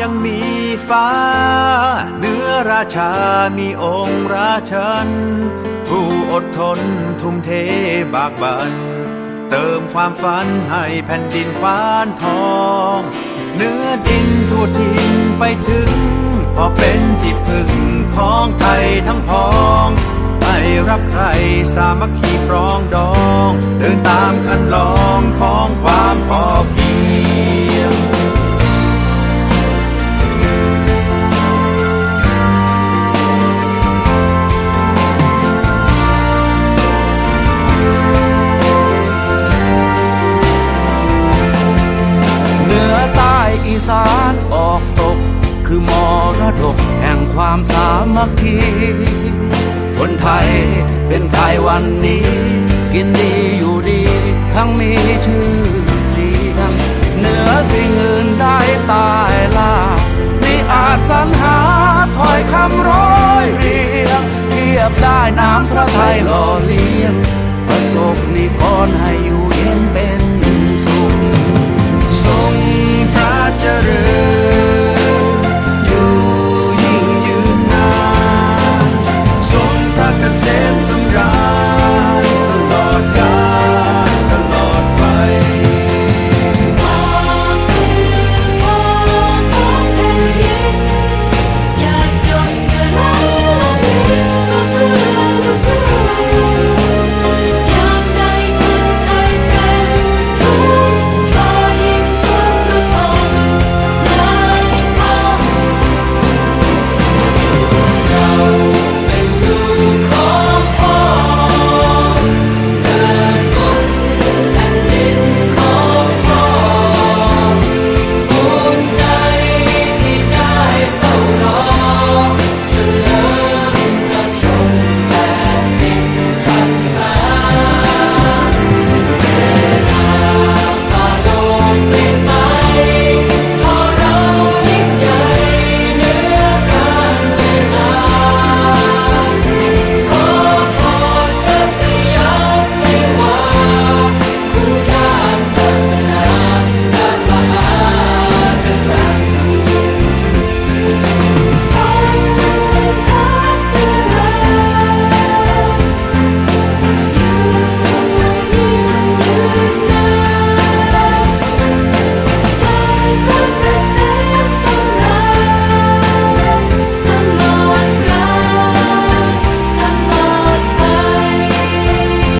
ยังมีฟ้าเหนือราชามีองค์ราชัน ผู้อดทนทุ่มเทบากบัน เติมความฝันให้แผ่นดินควานทอง เนื้อดินทั่วทินไปถึง พอเป็นที่พึ่งของไทยทั้งพองไม่รักใครสามัคคีปรองดอง เดินตามคันลองของความ สานออกตก คือมรดกแห่งความสามัคคีคนไทยเป็นไทยวันนี้ กินดีอยู่ดี ทั้งมีชื่อเสียงเหนือสิ่งอื่นได้ตายล่ามิอาจสรรหาถ้อยคำร้อยเรียงเทียบได้น้ำพระไทยหล่อเลี้ยง